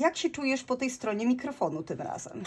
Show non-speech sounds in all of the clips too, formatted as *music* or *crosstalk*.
jak się czujesz po tej stronie mikrofonu tym razem?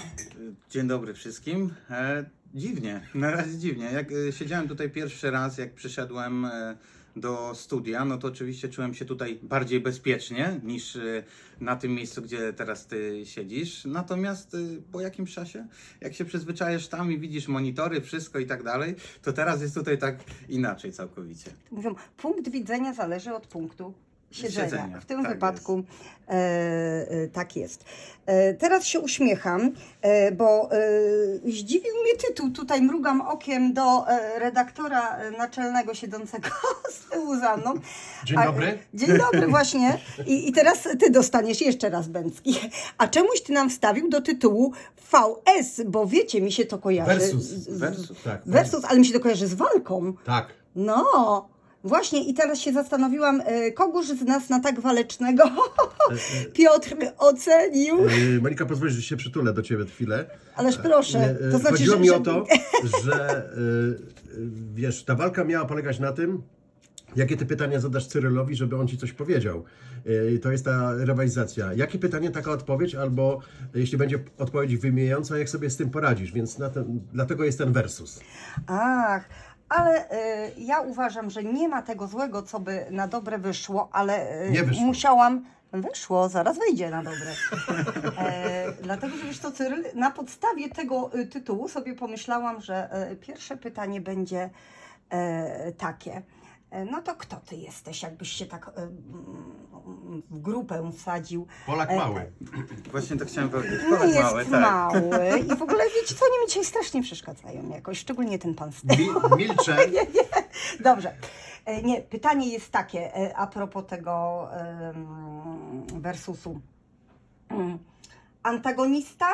Dzień dobry wszystkim. E, dziwnie, na razie dziwnie. Jak e, siedziałem tutaj pierwszy raz, jak przyszedłem e, do studia, no to oczywiście czułem się tutaj bardziej bezpiecznie niż e, na tym miejscu, gdzie teraz ty siedzisz. Natomiast e, po jakimś czasie, jak się przyzwyczajasz tam i widzisz monitory, wszystko i tak dalej, to teraz jest tutaj tak inaczej całkowicie. Mówią, punkt widzenia zależy od punktu siedzenia. Siedzenia, W tym tak wypadku e, e, tak jest. E, teraz się uśmiecham, e, bo e, zdziwił mnie tytuł. Tutaj mrugam okiem do e, redaktora e, naczelnego siedzącego *laughs* z tyłu za mną. Dzień A, dobry. Dzień dobry, właśnie. I, I teraz ty dostaniesz jeszcze raz Bęcki. A czemuś ty nam wstawił do tytułu VS, bo wiecie, mi się to kojarzy. Versus. z- z- Versus. Tak. Versus, ale mi się to kojarzy z walką. Tak. No, właśnie i teraz się zastanowiłam, e, kogoż z nas na tak walecznego *laughs* Piotr ocenił. Yy, Monika, pozwolisz, że się przytulę do Ciebie chwilę. Ależ proszę, Yy, to znaczy, Chodziło że, mi o to, że wiesz, ta walka miała polegać na tym, jakie ty pytania zadasz Cyrylowi, żeby on ci coś powiedział. To jest ta rywalizacja. Jakie pytanie, taka odpowiedź, albo jeśli będzie odpowiedź wymijająca, jak sobie z tym poradzisz, więc ten, dlatego jest ten versus. Ach, ale e, ja uważam, że nie ma tego złego, co by na dobre wyszło, ale e, Nie wyszło. musiałam... Wyszło, zaraz wyjdzie na dobre. *laughs* E, dlatego, że wiesz to, Cyryl, na podstawie tego e, tytułu sobie pomyślałam, że e, pierwsze pytanie będzie e, takie. E, No to kto ty jesteś, jakbyś się tak e, w grupę wsadził? Polak E, mały. *clears throat* Właśnie to chciałem powiedzieć. Polak jest mały, mały, tak. *laughs* i w ogóle wiecie co, oni mi dzisiaj strasznie przeszkadzają jakoś, szczególnie ten pan z tyłu. Mi, milczę. *laughs* Dobrze. E, Nie, pytanie jest takie a propos tego versusu. *clears throat* Antagonista,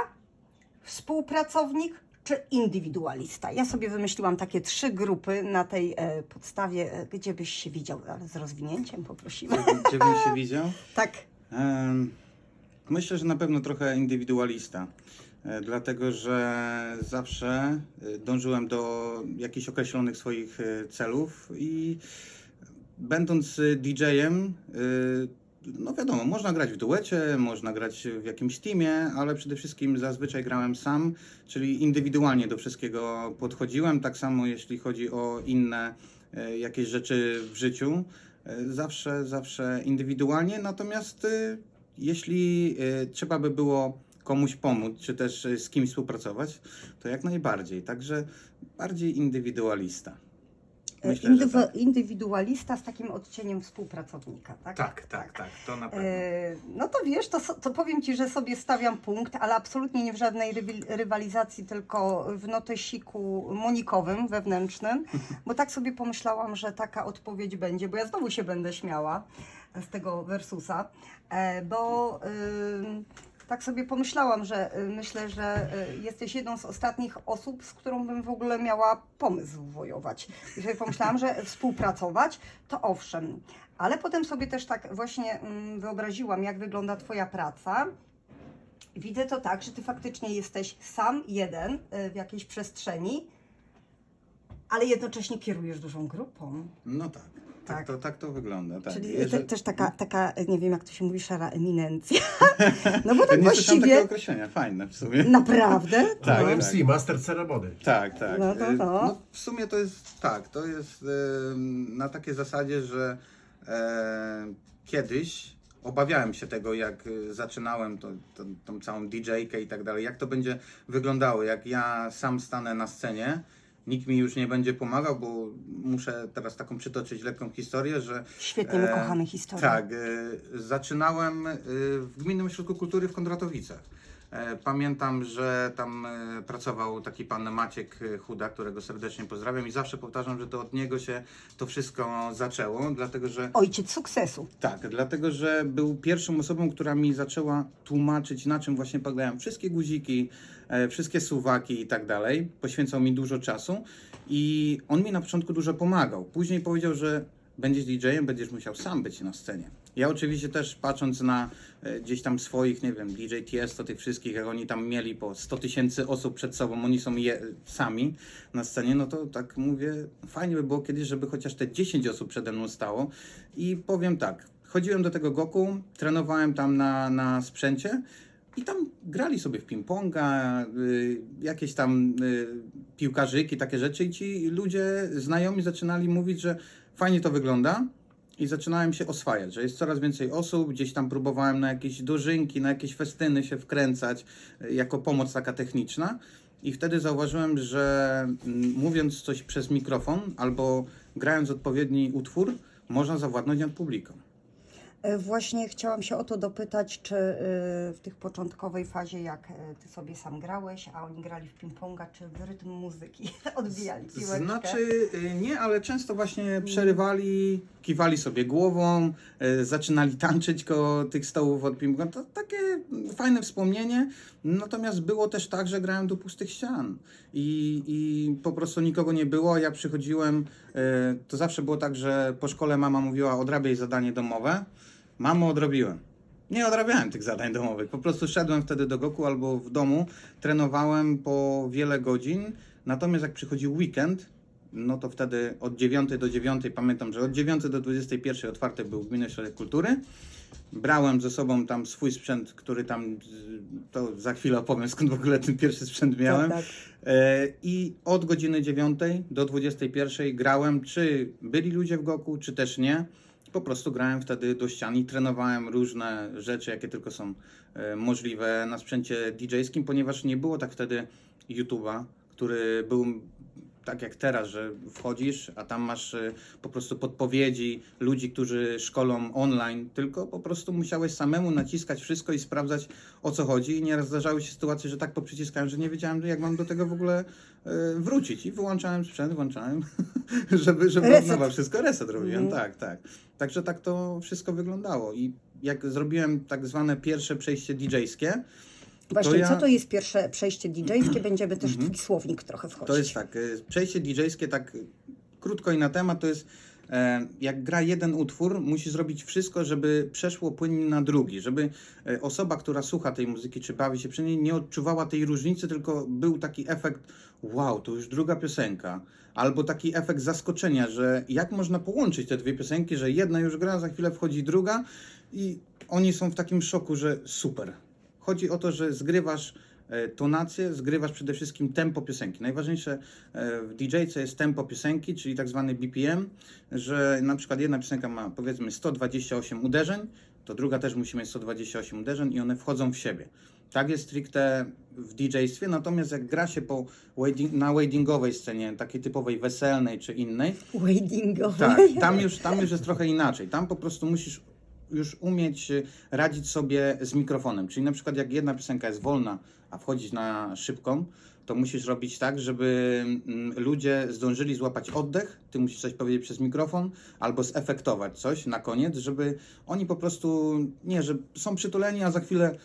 współpracownik czy indywidualista? Ja sobie wymyśliłam takie trzy grupy na tej e, podstawie, e, gdzie byś się widział, ale z rozwinięciem poprosimy. Gdzie bym się *laughs* widział? Tak. Em, Myślę, że na pewno trochę indywidualista, e, dlatego że zawsze e, dążyłem do jakichś określonych swoich e, celów i będąc e, DJ-em, e, no wiadomo, można grać w duecie, można grać w jakimś teamie, ale przede wszystkim zazwyczaj grałem sam, czyli indywidualnie do wszystkiego podchodziłem. Tak samo jeśli chodzi o inne e, jakieś rzeczy w życiu. E, Zawsze, zawsze indywidualnie, natomiast e, jeśli trzeba by było komuś pomóc, czy też z kimś współpracować, to jak najbardziej. Także bardziej indywidualista. E, Myślę, tak. Indywidualista z takim odcieniem współpracownika, tak? Tak, tak, tak, to na pewno. E, No to wiesz, to, to powiem Ci, że sobie stawiam punkt, ale absolutnie nie w żadnej rywi- rywalizacji, tylko w notesiku monikowym, wewnętrznym, bo tak sobie pomyślałam, że taka odpowiedź będzie, bo ja znowu się będę śmiała z tego versusa, e, bo tak sobie pomyślałam, że y, myślę, że y, jesteś jedną z ostatnich osób, z którą bym w ogóle miała pomysł wojować. I sobie pomyślałam, że współpracować, to owszem, ale potem sobie też tak właśnie mm, wyobraziłam, jak wygląda Twoja praca. Widzę to tak, że Ty faktycznie jesteś sam jeden y, w jakiejś przestrzeni, ale jednocześnie kierujesz dużą grupą. No tak. Tak, Tak. to, tak to wygląda. Tak. Czyli Jeżeli- te, też taka, taka, nie wiem jak to się mówi, szara eminencja. *laughs* No bo tak nie słyszałem takiego właściwie, określenia, fajne w sumie. naprawdę. *laughs* Tak, no. MC, master ceremony. Tak, tak. No to Y, no. w sumie to jest tak, to jest y, na takiej zasadzie, że e, kiedyś obawiałem się tego, jak y, zaczynałem to, to, tą całą DJ-kę i tak dalej, jak to będzie wyglądało, jak ja sam stanę na scenie. Nikt mi już nie będzie pomagał, bo muszę teraz taką przytoczyć lekką historię, że Świetnie, my E, kochamy historię. tak, e, zaczynałem e, w Gminnym Ośrodku Kultury w Kondratowicach. Pamiętam, że tam pracował taki pan Maciek Chuda, którego serdecznie pozdrawiam i zawsze powtarzam, że to od niego się to wszystko zaczęło, dlatego że Ojciec sukcesu. tak, dlatego że był pierwszą osobą, która mi zaczęła tłumaczyć, na czym właśnie polegają wszystkie guziki, wszystkie suwaki i tak dalej. Poświęcał mi dużo czasu i on mi na początku dużo pomagał. Później powiedział, że będziesz DJ-em, będziesz musiał sam być na scenie. Ja oczywiście też patrząc na e, gdzieś tam swoich, nie wiem, DJ Tiesto, tych wszystkich, jak oni tam mieli po 100 tysięcy osób przed sobą, oni są je, sami na scenie, no to tak mówię, fajnie by było kiedyś, żeby chociaż te 10 osób przede mną stało i powiem tak, chodziłem do tego Goku, trenowałem tam na, na sprzęcie i tam grali sobie w ping-ponga, y, jakieś tam y, piłkarzyki, takie rzeczy i ci ludzie znajomi zaczynali mówić, że fajnie to wygląda i zaczynałem się oswajać, że jest coraz więcej osób, gdzieś tam próbowałem na jakieś dożynki, na jakieś festyny się wkręcać y, jako pomoc taka techniczna i wtedy zauważyłem, że mm, mówiąc coś przez mikrofon albo grając odpowiedni utwór, można zawładnąć nad publiką. E, Właśnie chciałam się o to dopytać, czy e, w tych początkowej fazie, jak e, ty sobie sam grałeś, a oni grali w ping-ponga, czy w rytm muzyki *laughs* odbijali piłeczkę? Znaczy nie, ale często właśnie przerywali, kiwali sobie głową, zaczynali *laughs* tańczyć koło tych stołów od ping To takie fajne wspomnienie. Natomiast było też tak, że grałem do pustych ścian i, i po prostu nikogo nie było. Ja przychodziłem, to zawsze było tak, że po szkole mama mówiła odrabiaj zadanie domowe. Mamo, odrobiłem. Nie odrabiałem tych zadań domowych. Po prostu szedłem wtedy do Goku albo w domu, trenowałem po wiele godzin. Natomiast jak przychodził weekend, no to wtedy od 9 do 9, pamiętam, że od 9 do 21 otwarty był Gminny Ośrodek Kultury. Brałem ze sobą tam swój sprzęt, który tam, to za chwilę opowiem skąd w ogóle ten pierwszy sprzęt miałem. Tak, tak. I od godziny 9 do 21 grałem, czy byli ludzie w Goku, czy też nie. Po prostu grałem wtedy do ścian i trenowałem różne rzeczy, jakie tylko są e, możliwe na sprzęcie DJ-skim, ponieważ nie było tak wtedy YouTube'a, który był tak jak teraz, że wchodzisz, a tam masz e, po prostu podpowiedzi ludzi, którzy szkolą online, tylko po prostu musiałeś samemu naciskać wszystko i sprawdzać o co chodzi. I nieraz zdarzały się sytuacje, że tak poprzyciskałem, że nie wiedziałem, jak mam do tego w ogóle e, wrócić. I wyłączałem sprzęt, włączałem, *laughs* żeby, żeby Reset. od nowa wszystko reset robiłem. Mhm. Tak, tak. Także tak to wszystko wyglądało. I jak zrobiłem tak zwane pierwsze przejście DJ-skie, Właśnie, ja- co to jest pierwsze przejście DJ-skie? Będziemy też w słownik trochę wchodzić. To jest tak, y, przejście DJ-skie tak krótko i na temat to jest e, jak gra jeden utwór, musi zrobić wszystko, żeby przeszło płynnie na drugi, żeby e, osoba, która słucha tej muzyki czy bawi się przy niej, nie odczuwała tej różnicy, tylko był taki efekt wow, to już druga piosenka. Albo taki efekt zaskoczenia, że jak można połączyć te dwie piosenki, że jedna już gra, za chwilę wchodzi druga i oni są w takim szoku, że super. Chodzi o to, że zgrywasz e, tonację, zgrywasz przede wszystkim tempo piosenki. Najważniejsze e, w DJ-ce jest tempo piosenki, czyli tak zwany BPM, że na przykład jedna piosenka ma powiedzmy 128 uderzeń, to druga też musi mieć 128 uderzeń i one wchodzą w siebie. Tak jest stricte w DJ-stwie, natomiast jak gra się po wedding, na weddingowej scenie, takiej typowej weselnej czy innej, Weddingowy. tak, tam już, tam już jest trochę inaczej. Tam po prostu musisz już umieć y, radzić sobie z mikrofonem. Czyli na przykład jak jedna piosenka jest wolna, a wchodzić na szybką, to musisz robić tak, żeby mm, ludzie zdążyli złapać oddech, ty musisz coś powiedzieć przez mikrofon, albo zefektować coś na koniec, żeby oni po prostu, nie, że są przytuleni, a za chwilę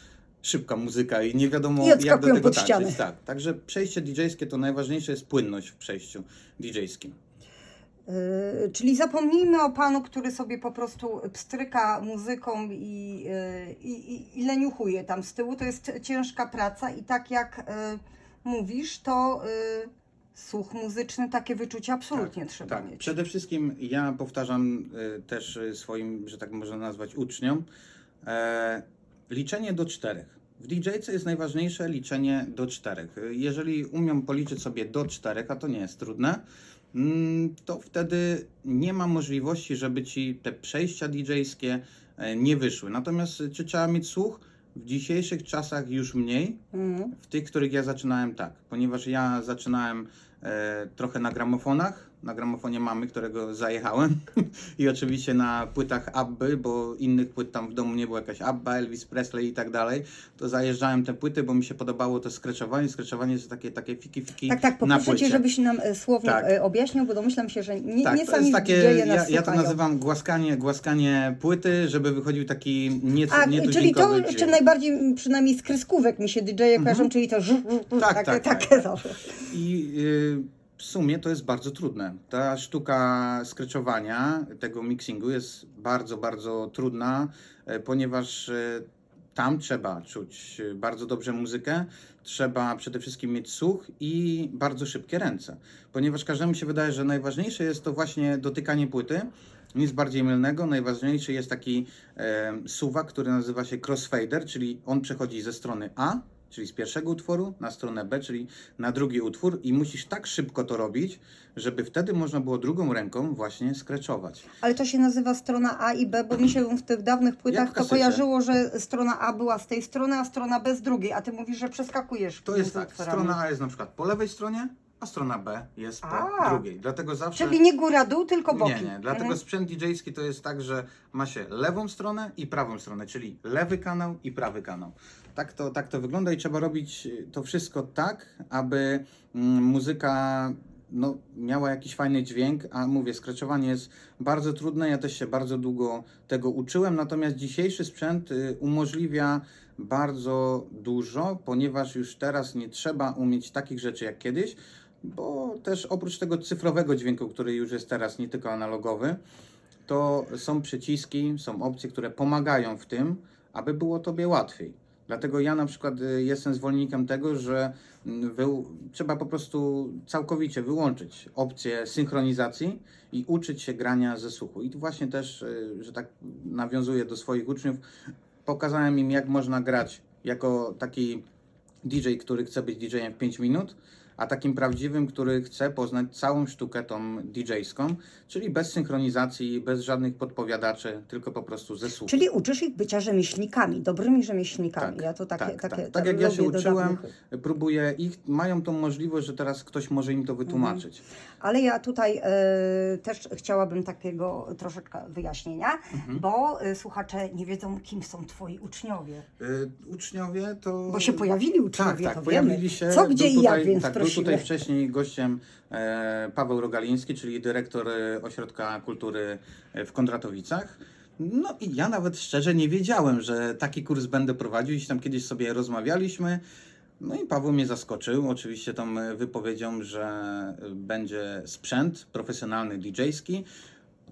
szybka muzyka i nie wiadomo I jak do tego tańczyć. Tak, także przejście DJ-skie to najważniejsze jest płynność w przejściu DJ-skim. Y, Czyli zapomnijmy o panu, który sobie po prostu pstryka muzyką i, y, i, i, i leniuchuje tam z tyłu. To jest ciężka praca i tak jak y, mówisz, to słuch muzyczny, takie wyczucia absolutnie trzeba tak. mieć. Przede wszystkim ja powtarzam też swoim, że tak można nazwać, uczniom, liczenie do czterech. W DJ-ce jest najważniejsze liczenie do czterech. Jeżeli umią policzyć sobie do czterech, a to nie jest trudne, to wtedy nie ma możliwości, żeby ci te przejścia DJ-skie e, nie wyszły. Natomiast y, czy trzeba mieć słuch? W dzisiejszych czasach już mniej, Mhm. w tych, których ja zaczynałem tak, ponieważ ja zaczynałem e, trochę na gramofonach, na gramofonie mamy, którego zajechałem *laughs* i oczywiście na płytach Abby, bo innych płyt tam w domu nie było, jakaś Abba, Elvis Presley i tak dalej, to zajeżdżałem te płyty, bo mi się podobało to skreczowanie, skreczowanie jest takie, takie fiki fiki Tak, tak, poproszę. Cię, żebyś nam e, słownik Tak. e, objaśnił, bo domyślam się, że nie, tak, nie to sami takie, ja, ja to nazywam głaskanie, głaskanie płyty, żeby wychodził taki nieco, A, czyli to jeszcze najbardziej przynajmniej z kreskówek mi się DJ-e kojarzą, czyli to żu, żu, Tak, tak, tak, takie tak. to. I y, w sumie to jest bardzo trudne. Ta sztuka skreczowania, tego mixingu jest bardzo, bardzo trudna, e, ponieważ e, tam trzeba czuć e, bardzo dobrze muzykę, trzeba przede wszystkim mieć słuch i bardzo szybkie ręce. Ponieważ każdemu się wydaje, że najważniejsze jest to właśnie dotykanie płyty, Nic bardziej mylnego. Najważniejszy jest taki e, suwak, który nazywa się crossfader, czyli on przechodzi ze strony A, czyli z pierwszego utworu, na stronę B, czyli na drugi utwór i musisz tak szybko to robić, żeby wtedy można było drugą ręką właśnie skreczować. Ale to się nazywa strona A i B, bo mi się w tych dawnych płytach to kojarzyło, że strona A była z tej strony, a strona B z drugiej, a ty mówisz, że przeskakujesz. To jest tak, utworami. strona A jest na przykład po lewej stronie, a strona B jest po A. drugiej. Dlatego zawsze... Czyli nie góra, dół, tylko boki. Nie, nie. Dlatego Mhm. sprzęt DJ-ski to jest tak, że ma się lewą stronę i prawą stronę, czyli lewy kanał i prawy kanał. Tak to, tak to wygląda i trzeba robić to wszystko tak, aby mm, muzyka no, miała jakiś fajny dźwięk, a mówię, skreczowanie jest bardzo trudne, ja też się bardzo długo tego uczyłem, natomiast dzisiejszy sprzęt y, umożliwia bardzo dużo, ponieważ już teraz nie trzeba umieć takich rzeczy jak kiedyś, bo też oprócz tego cyfrowego dźwięku, który już jest teraz nie tylko analogowy, to są przyciski, są opcje, które pomagają w tym, aby było Tobie łatwiej. Dlatego ja na przykład y, jestem zwolennikiem tego, że mm, trzeba po prostu całkowicie wyłączyć opcję synchronizacji i uczyć się grania ze słuchu. I tu właśnie też, y, że tak nawiązuję do swoich uczniów, pokazałem im, jak można grać jako taki DJ, który chce być DJ-em w 5 minut, a takim prawdziwym, który chce poznać całą sztukę tą DJ-ską, czyli bez synchronizacji, bez żadnych podpowiadaczy, tylko po prostu ze słuchu. Czyli uczysz ich bycia rzemieślnikami, dobrymi rzemieślnikami. Tak, ja to takie, tak, takie tak. Tak jak ja się uczyłem, dawnych. próbuję ich, mają tą możliwość, że teraz ktoś może im to wytłumaczyć. Ale ja tutaj e, też chciałabym takiego troszeczkę wyjaśnienia, Mhm. bo e, słuchacze nie wiedzą, kim są twoi uczniowie. Y, uczniowie to... Bo się pojawili uczniowie, tak, to tak, wiemy. pojawili się. Co, gdzie i jak, więc tak, prosimy. Był tutaj wcześniej gościem e, Paweł Rogaliński, czyli dyrektor e, Ośrodka Kultury w Kondratowicach. No i ja nawet szczerze nie wiedziałem, że taki kurs będę prowadził. Gdzieś tam kiedyś sobie rozmawialiśmy. No i Paweł mnie zaskoczył, oczywiście tą wypowiedzią, że będzie sprzęt profesjonalny DJ-ski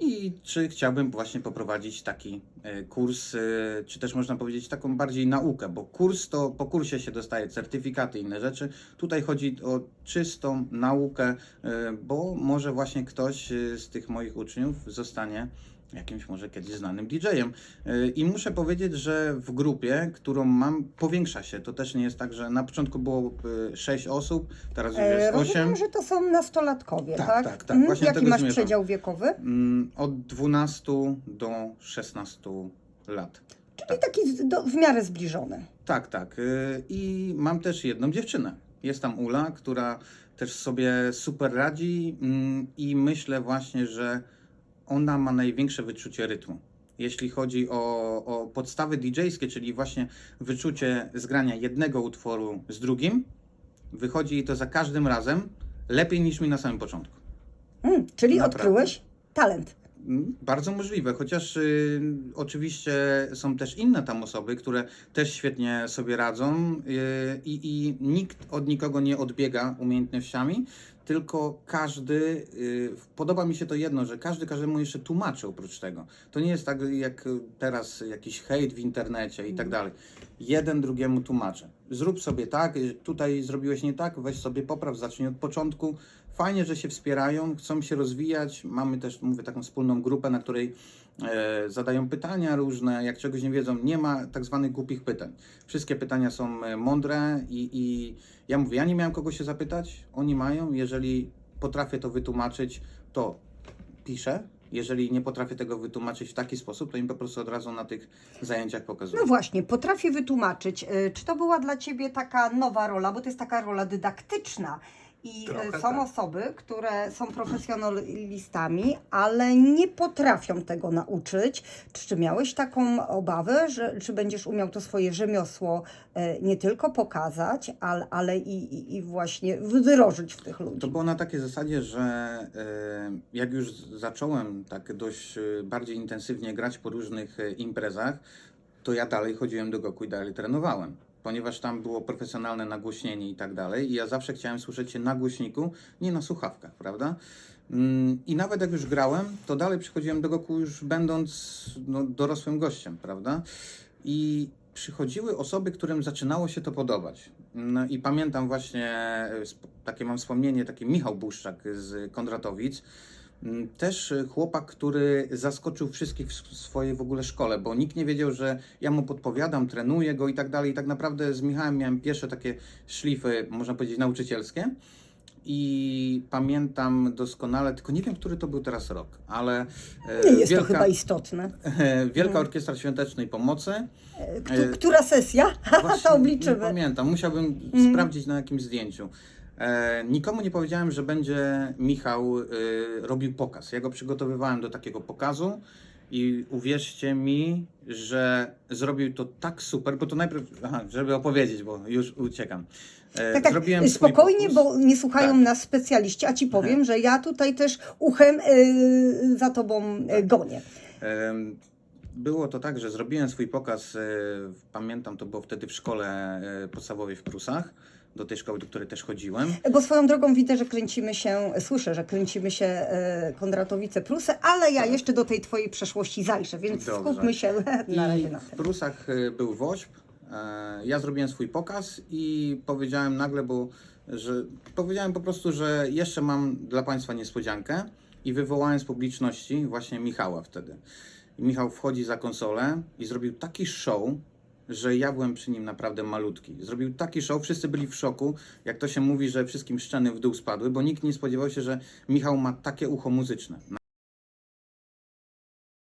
i czy chciałbym właśnie poprowadzić taki e, kurs, e, czy też można powiedzieć taką bardziej naukę, bo kurs to po kursie się dostaje certyfikaty i inne rzeczy. Tutaj chodzi o czystą naukę, e, bo może właśnie ktoś z tych moich uczniów zostanie jakimś może kiedyś znanym DJ-em. E, I muszę powiedzieć, że w grupie, którą mam, powiększa się. To też nie jest tak, że na początku było 6 osób, teraz już E, jest rozumiem, 8. że to są nastolatkowie, Tak, tak? tak, tak, Mhm. właśnie Jaki masz zmierzam. przedział wiekowy? Mm, Od 12 do 16 lat. Czyli taki z- do, w miarę zbliżony. Tak, tak. y, I mam też jedną dziewczynę. Jest tam Ula, która też sobie super radzi mm, i myślę właśnie, że ona ma największe wyczucie rytmu. Jeśli chodzi o, o podstawy DJ-skie, czyli właśnie wyczucie zgrania jednego utworu z drugim, wychodzi jej to za każdym razem lepiej niż mi na samym początku. Mm, czyli Naprawdę. odkryłeś talent. Mm, Bardzo możliwe, chociaż y, oczywiście są też inne tam osoby, które też świetnie sobie radzą y, i nikt od nikogo nie odbiega umiejętnościami, tylko każdy, y, podoba mi się to jedno, że każdy każdemu jeszcze tłumaczy oprócz tego. To nie jest tak jak teraz jakiś hejt w internecie i tak dalej. Jeden drugiemu tłumaczy. Zrób sobie tak, y, tutaj zrobiłeś nie tak, weź sobie popraw, zacznij od początku. Fajnie, że się wspierają, chcą się rozwijać. Mamy też, mówię, taką wspólną grupę, na której zadają pytania różne. Jak czegoś nie wiedzą, nie ma tak zwanych głupich pytań. Wszystkie pytania są e, mądre i, i ja mówię, ja nie miałem kogo się zapytać, oni mają. Jeżeli potrafię to wytłumaczyć, to piszę. Jeżeli nie potrafię tego wytłumaczyć w taki sposób, to im po prostu od razu na tych zajęciach pokazuję. No właśnie, potrafię wytłumaczyć. Y, Czy to była dla Ciebie taka nowa rola, bo to jest taka rola dydaktyczna i y, Trochę są tak. osoby, które są profesjonalistami, ale nie potrafią tego nauczyć. Czy miałeś taką obawę, że czy będziesz umiał to swoje rzemiosło y, nie tylko pokazać, ale, ale i, i, i właśnie wdrożyć w tych To ludzi? było na takiej zasadzie, że e, jak już zacząłem tak dość e, bardziej intensywnie grać po różnych e, imprezach, to ja dalej chodziłem do Goku i dalej trenowałem. Ponieważ tam było profesjonalne nagłośnienie i tak dalej, i ja zawsze chciałem słyszeć się na głośniku, nie na słuchawkach, prawda? Mm, I nawet jak już grałem, to dalej przychodziłem do Goku już będąc no, dorosłym gościem, prawda? I przychodziły osoby, którym zaczynało się to podobać. No i pamiętam właśnie, e, takie mam wspomnienie, taki Michał Błuszczak z Kondratowic. Mm, Też y, chłopak, który zaskoczył wszystkich w swojej w ogóle szkole, bo nikt nie wiedział, że ja mu podpowiadam, trenuję go i tak dalej. I tak naprawdę z Michałem miałem pierwsze takie szlify, można powiedzieć, nauczycielskie. I pamiętam doskonale, tylko nie wiem, który to był teraz rok, ale e, Nie jest wielka, to chyba istotne. *laughs* Wielka Orkiestra Świątecznej Pomocy. E, Któ- która sesja? *laughs* Właśnie to Nie obliczymy. pamiętam, musiałbym Mhm. sprawdzić na jakimś zdjęciu. E, nikomu nie powiedziałem, że będzie Michał e, robił pokaz. Ja go przygotowywałem do takiego pokazu i uwierzcie mi, że zrobił to tak super, bo to najpierw, aha, żeby opowiedzieć, bo już uciekam. E, Tak, tak, zrobiłem spokojnie, bo nie słuchają Tak. nas specjaliści, a ci powiem, że ja tutaj też uchem y, za tobą Tak. gonię. Było to tak, że zrobiłem swój pokaz, pamiętam, to było wtedy w szkole podstawowej w Prusach, do tej szkoły, do której też chodziłem. Bo swoją drogą widzę, że kręcimy się, słyszę, że kręcimy się e, Kondratowice Prusy, ale ja jeszcze do tej twojej przeszłości zajrzę, więc Tak. Dobrze. skupmy się *laughs* na razie I na w tym. Prusach e, był WOŚP. E, Ja zrobiłem swój pokaz i powiedziałem nagle, bo że powiedziałem po prostu, że jeszcze mam dla Państwa niespodziankę i wywołałem z publiczności właśnie Michała wtedy. Michał wchodzi za konsolę i zrobił taki show, że ja byłem przy nim naprawdę malutki. Zrobił taki show, wszyscy byli w szoku, jak to się mówi, że wszystkim szczeny w dół spadły, bo nikt nie spodziewał się, że Michał ma takie ucho muzyczne.